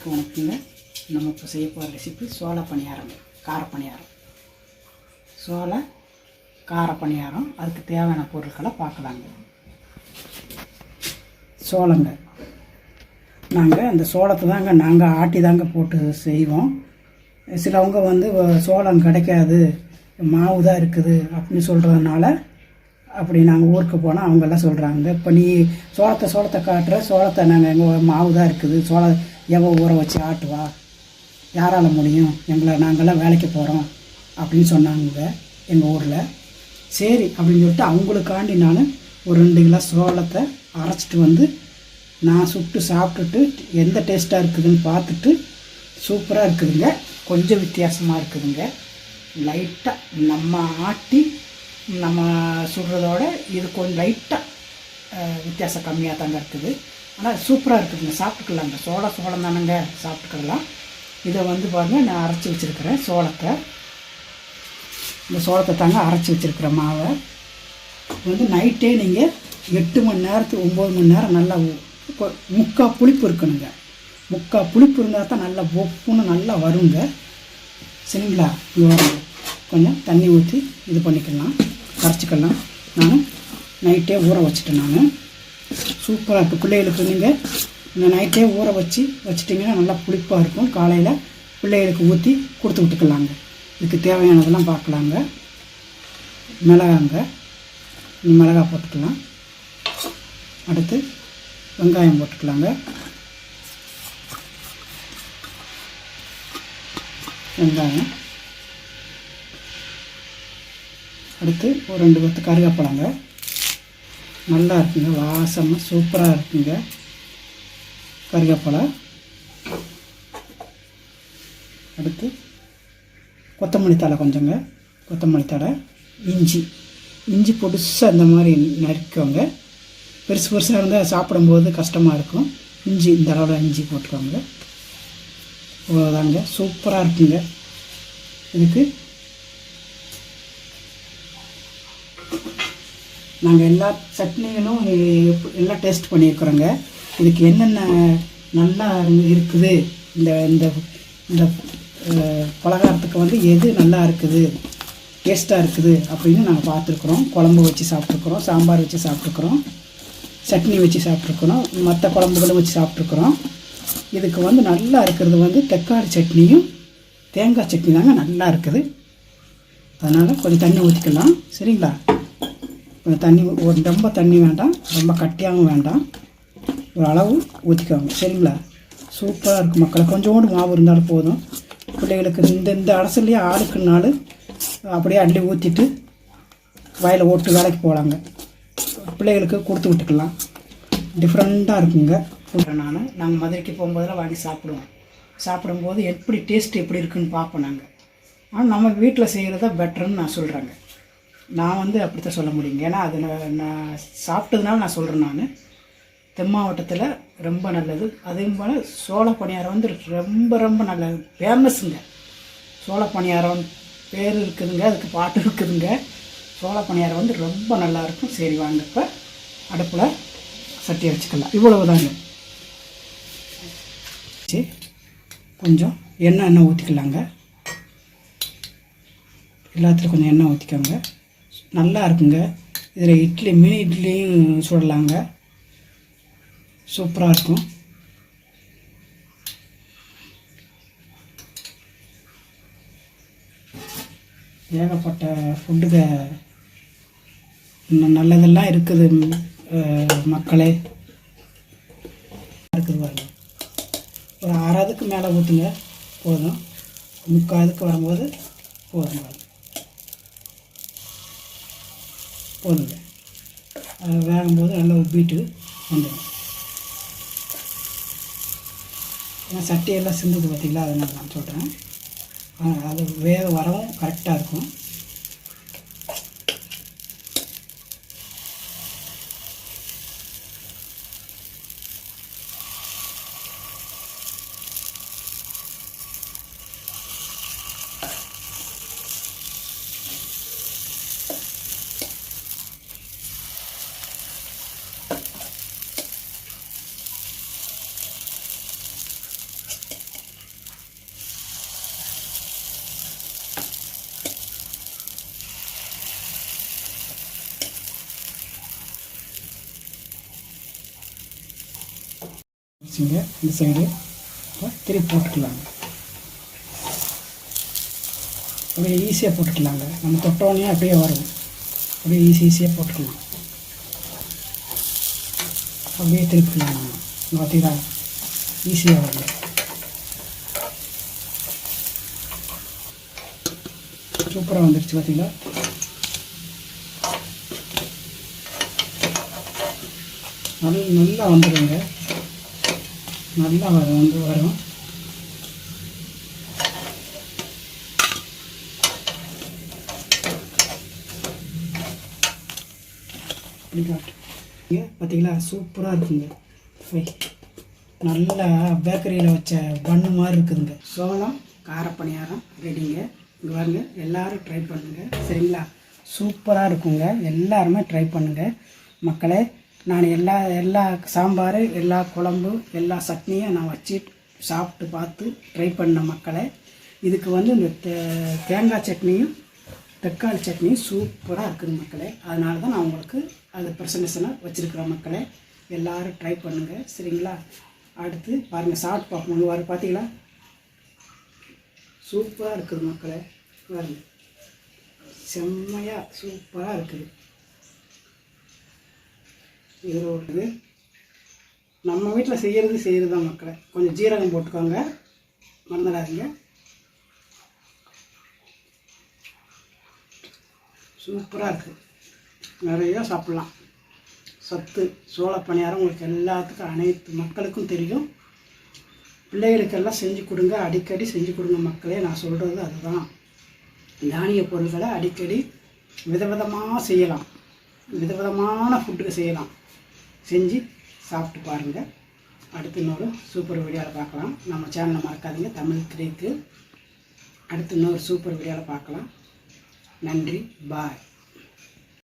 எல்லாத்துக்கும் வணக்கங்க நம்ம இப்போ செய்ய போகிற ரெசிபி சோள பணியாரம் கார பணியாரம். சோள கார பணியாரம் அதுக்கு தேவையான பொருட்களை பார்க்கலாங்க. சோளங்க. நாங்கள் அந்த சோளத்தை தாங்க நாங்கள் ஆட்டி தாங்க போட்டு செய்வோம். சிலவங்க வந்து சோளம் கிடைக்காது மாவு தான் இருக்குது அப்படின்னு சொல்கிறதுனால அப்படி நாங்கள் ஊருக்கு போனால் அவங்கெல்லாம் சொல்கிறாங்க இப்போ நீ சோளத்தை சோளத்தை காட்டுற சோளத்தை நாங்கள் எங்கள் மாவு தான் இருக்குது சோளம் எவ்வளோ ஊற வச்சு ஆட்டுவா? யாரால் முடியும்? எங்களை நாங்கள்லாம் வேலைக்கு போகிறோம் அப்படின்னு சொன்னாங்க எங்கள் ஊரில். சரி அப்படின்னு சொல்லிட்டு அவங்களுக்காண்டி நான் ஒரு ரெண்டு கிலோ சோளத்தை அரைச்சிட்டு வந்து நான் சுட்டு சாப்பிட்டுட்டு எந்த டேஸ்ட்டாக இருக்குதுன்னு பார்த்துட்டு சூப்பராக இருக்குதுங்க. கொஞ்சம் வித்தியாசமாக இருக்குதுங்க. லைட்டாக நம்ம ஆட்டி நம்ம சுடுறதோட இது கொஞ்சம் லைட்டாக வித்தியாசம் கம்மியாக தாங்க இருக்குது. ஆனால் சூப்பராக இருக்குதுங்க சாப்பிட்டுக்கலாங்க சோள சோளம் தானேங்க. சாப்பிட்டுக்கலாம். இதை வந்து பாருங்கள் நான் அரைச்சி வச்சுருக்கிறேன் சோளத்தை. இந்த சோளத்தை தாங்க அரைச்சி வச்சுருக்கிற மாவை. வந்து நைட்டே நீங்கள் எட்டு மணி நேரத்துக்கு ஒம்பது மணி நேரம் நல்லா முக்கால் புளிப்பு இருக்கணுங்க. முக்கால் புளிப்பு இருந்தால் தான் நல்லா ஒப்புன்னு நல்லா வருங்க. சரிங்களா? இது கொஞ்சம் தண்ணி ஊற்றி இது பண்ணிக்கலாம். கரைச்சிக்கலாம். நான் நைட்டே ஊற வச்சுட்டேன் நான். சூப்பராக இருக்குது பிள்ளைகளுக்கு நீங்கள் இந்த நைட்டே ஊற வச்சு வச்சிட்டிங்கன்னா நல்லா புளிப்பாக இருக்கும். காலையில் பிள்ளைகளுக்கு ஊற்றி கொடுத்து விட்டுக்கலாங்க. இதுக்கு தேவையானதெல்லாம் பார்க்கலாங்க. மிளகாங்க மிளகா போட்டுக்கலாம். அடுத்து வெங்காயம் போட்டுக்கலாங்க. வெங்காயம். அடுத்து ஒரு ரெண்டு பத்து கருவேப்பிலைங்க நல்லா இருக்குங்க வாசமாக சூப்பராக இருக்குங்க. கருவேப்பிலை அடுத்து கொத்தமல்லி தழை கொஞ்சங்க. கொத்தமல்லி தழை இஞ்சி. இஞ்சி பொடுசாக இந்த மாதிரி நறுக்கோங்க பெருசு பெருசாக இருந்தால் சாப்பிடும்போது கஷ்டமாக இருக்கும். இஞ்சி இந்த அளவில் இஞ்சி போட்டுக்கோங்க. அவ்வளோதாங்க சூப்பராக இருக்குங்க. இதுக்கு நாங்கள் எல்லா சட்னிகளும் எல்லாம் டேஸ்ட் பண்ணியிருக்கிறோங்க. இதுக்கு என்னென்ன நல்லா இருக்குது? இந்த இந்த இந்த பலகாரத்துக்கு வந்து எது நல்லா இருக்குது? டேஸ்ட்டாக இருக்குது அப்படின்னு நாங்கள் பார்த்துருக்குறோம். குழம்பு வச்சு சாப்பிட்ருக்குறோம் சாம்பார் வச்சு சாப்பிட்ருக்குறோம் சட்னி வச்சு சாப்பிட்ருக்குறோம் மற்ற குழம்புகளும் வச்சு சாப்பிட்ருக்குறோம் இதுக்கு வந்து நல்லா இருக்கிறது வந்து தக்காளி சட்னியும் தேங்காய் சட்னி தாங்க நல்லா இருக்குது. அதனால் கொஞ்சம் தண்ணி ஊற்றிக்கலாம் சரிங்களா? தண்ணி ஒரு ரொம்ப தண்ணி வேண்டாம். ரொம்ப கட்டியாகவும் வேண்டாம். ஒரு அளவு ஊற்றிக்கோங்க சரிங்களா? சூப்பராக இருக்கும் மக்களை. கொஞ்சோண்டு மாவு இருந்தாலும் போதும். பிள்ளைகளுக்கு இந்த இந்த அரசுலேயே ஆளுக்கு நாள் அப்படியே அள்ளி ஊற்றிட்டு வயலை ஓட்டு வேலைக்கு போகலாங்க. பிள்ளைகளுக்கு கொடுத்து விட்டுக்கலாம். டிஃப்ரெண்ட்டாக இருக்குங்க. நான் நாங்கள் மதுரைக்கு போகும்போதெல்லாம் வாங்கி சாப்பிடுவோம். சாப்பிடும்போது எப்படி டேஸ்ட் எப்படி இருக்குன்னு பார்ப்போம் நாங்கள் ஆனால் நம்ம வீட்டில் செய்கிறது தான் பெட்டர்னு நான் சொல்கிறேங்க நான் வந்து அப்படி தான் சொல்ல முடியுங்க. ஏன்னா அது நான் சாப்பிட்டதுனால நான் சொல்கிறேன் நான். தென் மாவட்டத்தில் ரொம்ப நல்லது. அதே போல் சோள பணியாரம் வந்து ரொம்ப ரொம்ப நல்ல ஃபேமஸுங்க சோள பணியாரம் பேர் இருக்குதுங்க அதுக்கு பாட்டு இருக்குதுங்க. சோள பணியாரம் வந்து ரொம்ப நல்லா இருக்கும். சரி வாங்க இப்போ அடுப்பில் சட்டியை வச்சுக்கலாம் இவ்வளவு தாங்க சரி கொஞ்சம் எண்ணெய் எண்ணெய் ஊற்றிக்கலாங்க எல்லாத்துலையும் கொஞ்சம் எண்ணெய் ஊற்றிக்கோங்க நல்லா இருக்குங்க இதில் இட்லி மினி இட்லியும் சுடலாங்க. சூப்பராக இருக்கும் ஏகப்பட்ட ஃபுட்டுக நல்லதெல்லாம் இருக்குது மக்களே. இருக்குது பாருங்க. ஒரு அறதுக்கு மேலே ஊற்றுங்க போதும். முக்கால் இதுக்கு வரும்போது போதும் பாருங்க போதுங்க அது வேகும்போது நல்லா உப்பிட்டு வந்துடும் ஏன்னா சட்டியெல்லாம் சிந்துது பார்த்தீங்களா? அதனால நான் சொல்கிறேன் அது வேக வரவும் கரெக்டாக இருக்கும். வந்துருச்சுங்க இந்த சைடு இப்போ திருப்பி போட்டுக்கலாங்க. அப்படியே ஈஸியாக போட்டுக்கலாங்க. நம்ம தொட்டோடனே அப்படியே வரும். அப்படியே ஈஸி ஈஸியாக போட்டுக்கலாம். அப்படியே திருப்பிக்கலாம் நம்ம. பார்த்தீங்களா ஈஸியாக வரும் சூப்பராக வந்துருச்சு பார்த்தீங்களா நல்ல நல்லா வந்துடுங்க நல்லா வரும் வந்து வரும் பார்த்தீங்களா சூப்பராக இருக்குங்க. ஃப்ரை நல்லா பேக்கரியில் வச்ச பண்ணு மாதிரி இருக்குதுங்க. சோளம் காரப்பணியாரம் ரெடிங்க இங்கே பாருங்க எல்லோரும் ட்ரை பண்ணுங்கள் சரிங்களா? சூப்பராக இருக்குங்க. எல்லாருமே ட்ரை பண்ணுங்க. மக்களே நான் எல்லா எல்லா சாம்பார் எல்லா குழம்பு எல்லா சட்னியும் நான் வச்சு சாப்பிட்டு பார்த்து ட்ரை பண்ண மக்களை. இதுக்கு வந்து இந்த தே- தேங்காய் சட்னியும் தக்காளி சட்னியும் சூப்பராக இருக்குது மக்களே. அதனால தான் நான் உங்களுக்கு அது ப்ரெசன்டேஷனாக வச்சுருக்குறேன் மக்களே. எல்லாரும் ட்ரை பண்ணுங்கள் சரிங்களா? அடுத்து பாருங்கள் சாப்பிட்டு பார்ப்போம். வர பார்த்தீங்களா சூப்பராக இருக்குது மக்களே. பாருங்கள் செம்மையாக சூப்பராக இருக்குது. இது ஒரு இது. நம்ம வீட்டில் செய்கிறது செய்கிறது தான் மக்களை. கொஞ்சம் ஜீரகம் போட்டுக்கோங்க. மறந்துடாதீங்க. சூப்பராக இருக்குது நிறையா சாப்பிட்லாம். சத்து சோள பணியாரம் உங்களுக்கு எல்லாத்துக்கும் அனைத்து மக்களுக்கும் தெரியும். பிள்ளைகளுக்கெல்லாம் செஞ்சு கொடுங்க. அடிக்கடி செஞ்சு கொடுங்க மக்களே. நான் சொல்கிறது அதுதான். தானிய பொருட்களை அடிக்கடி விதவிதமாக செய்யலாம். விதவிதமான ஃபுட்டுக்கு செய்யலாம். செஞ்சு சாப்பிட்டு பாருங்கள் அடுத்து இன்னொரு சூப்பர் வீடியோவில் பார்க்கலாம். நம்ம சேனலை மறக்காதீங்க. தமிழ் த்ரீக்கு அடுத்து இன்னொரு சூப்பர் வீடியோவில் பார்க்கலாம். நன்றி. பாய்